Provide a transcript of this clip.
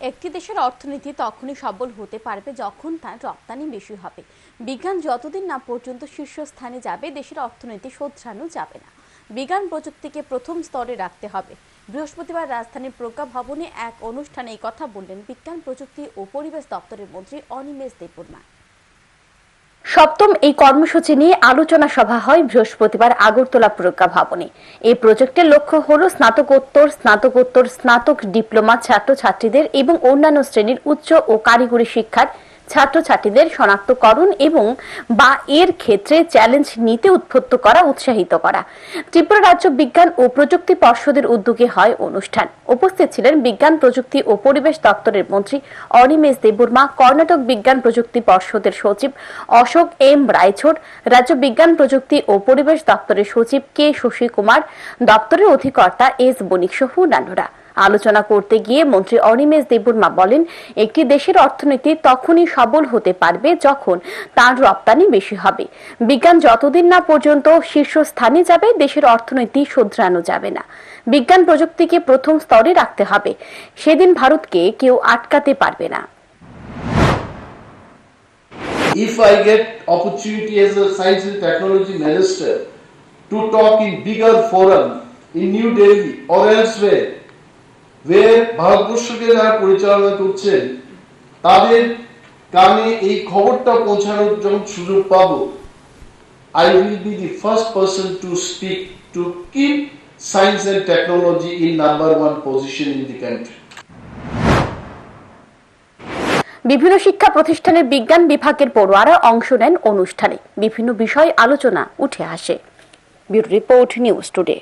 একটি দেশের অর্থনীতি তখনই সবল হতে পারবে যখন তার রপ্তানি বেশি হবে। বিজ্ঞান যতদিন না পর্যন্ত শীর্ষস্থানে যাবে, দেশের অর্থনীতি শোধরানো যাবে না। বিজ্ঞান প্রযুক্তিকে প্রথম স্তরে রাখতে হবে। বৃহস্পতিবার রাজধানীর প্রজ্ঞা ভবনে এক অনুষ্ঠানে এই কথা বললেন বিজ্ঞান প্রযুক্তি ও পরিবেশ দপ্তরের মন্ত্রী অনিমেষ দেববর্মা। সপ্তম এই কর্মসূচি নিয়ে আলোচনা সভা হয় বৃহস্পতিবার আগরতলা প্রজ্ঞা ভবনে। এই প্রজেক্টের লক্ষ্য হল স্নাতকোত্তর স্নাতকোত্তর, স্নাতক ডিপ্লোমা ছাত্রছাত্রীদের এবং অন্যান্য শ্রেণির উচ্চ ও কারিগরি শিক্ষার ছাত্রছাত্রীদের শনাক্তকরণ এবং বা এর ক্ষেত্রে চ্যালেঞ্জ নিতে উদ্বুদ্ধ করা, উৎসাহিত করা। ত্রিপুরা রাজ্য বিজ্ঞান ও প্রযুক্তি পর্ষদের উদ্যোগে হয় অনুষ্ঠান। উপস্থিত ছিলেন বিজ্ঞান, প্রযুক্তি ও পরিবেশ দপ্তরের মন্ত্রী অনিমেষ দেববর্মা, কর্ণাটক বিজ্ঞান প্রযুক্তি পর্ষদের সচিব অশোক এম রায়ছোট রাজ্য বিজ্ঞান, প্রযুক্তি ও পরিবেশ দপ্তরের সচিব কে শশী কুমার, দপ্তরের অধিকর্তা এস বণিক সহ অন্যান্যরা। আলোচনা করতে গিয়ে মন্ত্রী অনিমেষ দেববর্মা বলেন, একটি দেশের অর্থনীতি তখনই সবল হতে পারবে যখন তার রপ্তানি বেশি হবে। বিজ্ঞান যতদিন না পর্যন্ত শীর্ষস্থানে যাবে, দেশের অর্থনীতি শোধরানো যাবে না। বিজ্ঞান প্রযুক্তিকে প্রথম স্তরে রাখতে হবে। সেদিন ভারতকে কেউ আটকাতে পারবে না। If I get opportunity as a science and technology minister to talk in bigger forum in New Delhi or elsewhere where ভারতবর্ষকে যারা পরিচালনা করছেন, তাদের কানে এই খবরটা পৌঁছানোর সুযোগ পাবো, I will be the first person to speak to keep science and technology in number one position in the country. বিভিন্ন শিক্ষা প্রতিষ্ঠানের বিজ্ঞান বিভাগের পড়ুয়ারা অংশ নেন অনুষ্ঠানে। বিভিন্ন বিষয় আলোচনা উঠে আসে। Report news today.